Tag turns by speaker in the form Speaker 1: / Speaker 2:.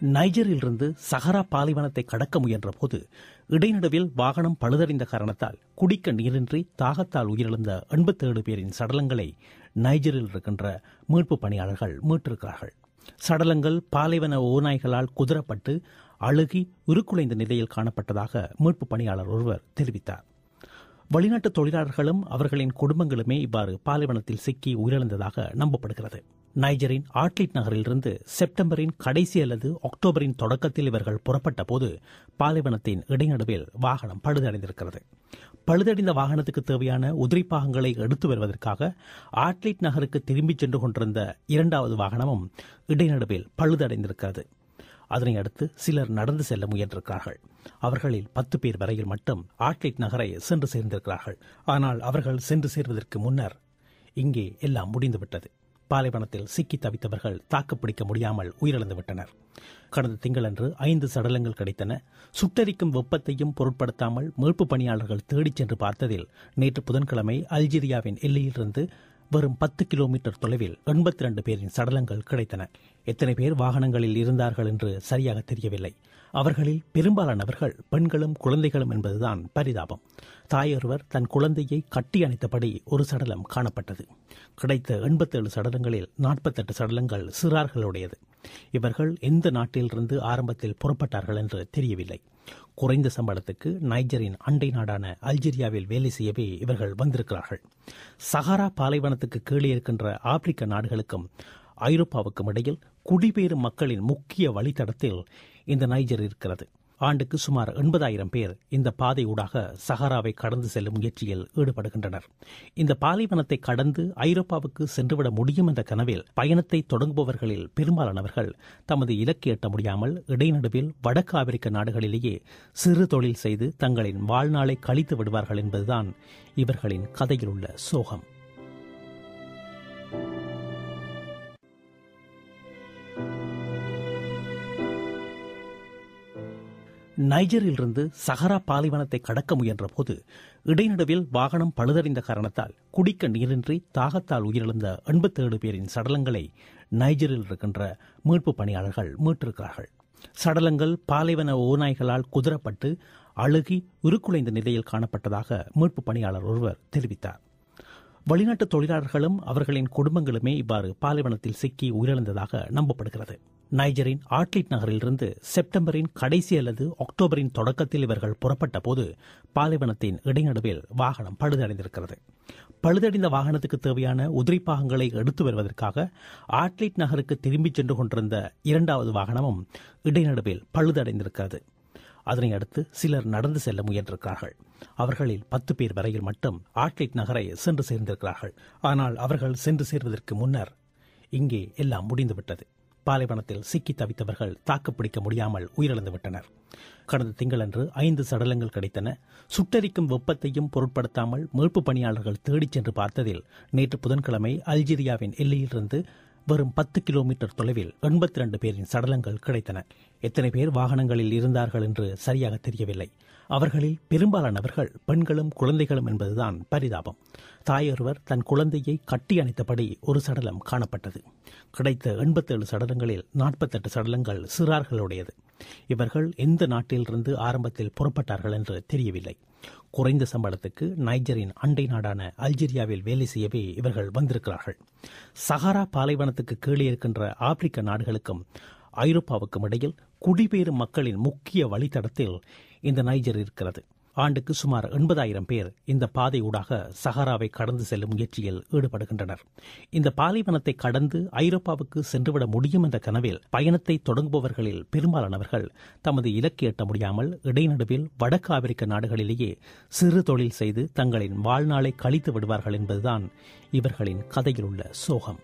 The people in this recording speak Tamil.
Speaker 1: நைஜரிலிருந்து சஹரா பாலைவனத்தை கடக்க முயன்றபோது இடைநடுவில் வாகனம் பழுதடைந்த காரணத்தால் குடிக்க நீரின்றி தாகத்தால் உயிரிழந்த எண்பத்தேழு பேரின் சடலங்களை நைஜரில் இருக்கின்ற மீட்பு பணியாளர்கள் மீட்டிருக்கிறார்கள். சடலங்கள் பாலைவன ஓநாய்களால் குதிரப்பட்டு அழுகி உருக்குலைந்த நிலையில் காணப்பட்டதாக மீட்பு பணியாளர் ஒருவர் தெரிவித்தார். வெளிநாட்டு தொழிலாளர்களும் அவர்களின் குடும்பங்களுமே இவ்வாறு பாலைவனத்தில் சிக்கி உயிரிழந்ததாக நம்பப்படுகிறது. நைஜரின் ஆட்லிட் நகரிலிருந்து செப்டம்பரின் கடைசி அல்லது அக்டோபரின் தொடக்கத்தில் இவர்கள் புறப்பட்ட போது பாலைவனத்தின் இடைநடுவில் வாகனம் பழுதடைந்திருக்கிறது. பழுதடைந்த வாகனத்துக்கு தேவையான உதிரிப்பாகங்களை எடுத்து வருவதற்காக ஆட்லிட் நகருக்கு திரும்பிச் சென்று கொண்டிருந்த இரண்டாவது வாகனமும் இடைநடுவில் பழுதடைந்திருக்கிறது. அதனை அடுத்து சிலர் நடந்து செல்ல முயன்றிருக்கிறார்கள். அவர்களில் பத்து பேர் வரையில் மட்டும் ஆட்லிட் நகரை சென்று சேர்ந்திருக்கிறார்கள். ஆனால் அவர்கள் சென்று சேர்வதற்கு முன்னர் இங்கே எல்லாம் முடிந்துவிட்டது. பாலைவனத்தில் சிக்கி தவித்தவர்கள் தாக்குப்பிடிக்க முடியாமல் உயிரிழந்துவிட்டனர். கடந்த திங்களன்று ஐந்து சடலங்கள் கிடைத்தன. சுட்டரிக்கும் வெப்பத்தையும் பொருட்படுத்தாமல் மீட்பு பணியாளர்கள் தேடிச் சென்று பார்த்ததில் நேற்று புதன்கிழமை அல்ஜீரியாவின் எல்லையிலிருந்து வெறும் பத்து கிலோமீட்டர் தொலைவில் எண்பத்தி ரெண்டு பேரின் சடலங்கள் கிடைத்தன. எத்தனை பேர் வாகனங்களில் இருந்தார்கள் என்று சரியாக தெரியவில்லை. அவர்களில் பெரும்பாலானவர்கள் பெண்களும் குழந்தைகளும் என்பதுதான் பரிதாபம். தாயொருவர் தன் குழந்தையை கட்டி அணைத்தபடி ஒரு சடலம் காணப்பட்டது. கிடைத்த எண்பத்தேழு சடலங்களில் நாற்பத்தெட்டு சடலங்கள் சிறார்களுடையது. இவர்கள் எந்த நாட்டிலிருந்து ஆரம்பத்தில் புறப்பட்டார்கள் என்று தெரியவில்லை. குறைந்த சம்பளத்துக்கு நைஜரின் அண்டை நாடான அல்ஜீரியாவில் வேலை செய்யவே இவர்கள் வந்திருக்கிறார்கள். சஹாரா பாலைவனத்துக்கு கீழே இருக்கின்ற ஆப்பிரிக்க நாடுகளுக்கும் ஐரோப்பாவுக்கும் இடையில் குடிபெயரும் மக்களின் முக்கிய வழித்தடத்தில் இந்த நைஜர் இருக்கிறது. ஆண்டுக்கு சுமார் எண்பதாயிரம் பேர் இந்த பாதை ஊடாக சஹாராவை கடந்து செல்லும் முயற்சியில் ஈடுபடுகின்றனர். இந்த பாலைவனத்தை கடந்து ஐரோப்பாவுக்கு சென்றுவிட முடியும் என்ற கனவில் பயணத்தை தொடங்குபவர்களில் பெரும்பாலானவர்கள் தமது இலக்கு எட்ட முடியாமல் இடைநடுவில் வடக்கு ஆப்பிரிக்க நாடுகளிலேயே சிறு தொழில் செய்து தங்களின் வாழ்நாளை கழித்து விடுவார்கள் என்பதுதான் இவர்களின் கதையில் உள்ள சோகம். நைஜரிலிருந்து சஹரா பாலைவனத்தை கடக்க முயன்ற போது இடைநடுவில் வாகனம் பழுதடைந்த காரணத்தால் குடிக்க நீரின்றி தாகத்தால் உயிரிழந்த எண்பத்தேழு பேரின் சடலங்களை நைஜரில் இருக்கின்ற மீட்பு பணியாளர்கள் மீட்டிருக்கிறார்கள். சடலங்கள் பாலைவன ஓநாய்களால் குதிரப்பட்டு அழுகி உருக்குலைந்த நிலையில் காணப்பட்டதாக மீட்பு பணியாளர் ஒருவர் தெரிவித்தார். வெளிநாட்டு தொழிலாளர்களும் அவர்களின் குடும்பங்களுமே இவ்வாறு பாலைவனத்தில் சிக்கி உயிரிழந்ததாக நம்பப்படுகிறது. நைஜரின் ஆட்லிட் நகரிலிருந்து செப்டம்பரின் கடைசி அல்லது அக்டோபரின் தொடக்கத்தில் இவர்கள் புறப்பட்ட போது பாலைவனத்தின் இடைநடுவில் வாகனம் பழுதடைந்திருக்கிறது. பழுதடைந்த வாகனத்துக்கு தேவையான உதிரிப்பாகங்களை எடுத்து வருவதற்காக ஆட்லிட் நகருக்கு திரும்பிச் சென்று கொண்டிருந்த இரண்டாவது வாகனமும் இடைநடுவில் பழுதடைந்திருக்கிறது. அதனை அடுத்து சிலர் நடந்து செல்ல முயன்றிருக்கிறார்கள். அவர்களில் பத்து பேர் வரையில் மட்டும் ஆட்லிட் நகரை சென்று சேர்ந்திருக்கிறார்கள். ஆனால் அவர்கள் சென்று சேர்வதற்கு முன்னர் இங்கே எல்லாம் முடிந்துவிட்டது. பாலைவனத்தில் சிக்கி தவித்தவர்கள் தாக்குப்பிடிக்க முடியாமல் உயிரிழந்து விட்டனர். கடந்த திங்களன்று ஐந்து சடலங்கள் கிடைத்தன. சுட்டரிக்கும் வெப்பத்தையும் பொருட்படுத்தாமல் மீட்பு பணியாளர்கள் தேடிச் சென்று பார்த்ததில் நேற்று புதன்கிழமை அல்ஜீரியாவின் எல்லையிலிருந்து வெறும் பத்து கிலோமீட்டர் தொலைவில் எண்பத்தி ரெண்டு பேரின் சடலங்கள் கிடைத்தன. எத்தனை பேர் வாகனங்களில் இருந்தார்கள் என்று சரியாக தெரியவில்லை. அவர்களில் பெரும்பாலானவர்கள் பெண்களும் குழந்தைகளும் என்பதுதான் பரிதாபம். தாயொருவர் தன் குழந்தையை கட்டி அணைத்தபடி ஒரு சடலம் காணப்பட்டது. கிடைத்த எண்பத்தேழு சடலங்களில் நாற்பத்தெட்டு சடலங்கள் சிறார்களுடையது. இவர்கள் எந்த நாட்டிலிருந்து ஆரம்பத்தில் புறப்பட்டார்கள் என்று தெரியவில்லை. குறைந்த சம்பளத்துக்கு நைஜரின் அண்டை நாடான அல்ஜீரியாவில் வேலை செய்யவே இவர்கள் வந்திருக்கிறார்கள். சஹாரா பாலைவனத்துக்கு கீழே இருக்கின்ற ஆப்பிரிக்க நாடுகளுக்கும் ஐரோப்பாவுக்கும் இடையில் குடிபெயரும் மக்களின் முக்கிய வழித்தடத்தில் இந்த நைஜர் இருக்கிறது. ஆண்டுக்கு சுமார் எண்பதாயிரம் பேர் இந்த பாதை ஊடாக சஹாராவை கடந்து செல்லும் முயற்சியில் ஈடுபடுகின்றனர். இந்த பாலைவனத்தை கடந்து ஐரோப்பாவுக்கு சென்றுவிட முடியும் என்ற கனவில் பயணத்தை தொடங்குபவர்களில் பெரும்பாலானவர்கள் தமது இலக்கு எட்ட முடியாமல் இடைநடுவில் வடக்கு ஆப்பிரிக்க நாடுகளிலேயே சிறு தொழில் செய்து தங்களின் வாழ்நாளை கழித்து விடுவார்கள் என்பதுதான் இவர்களின் கதையில் உள்ள சோகம்.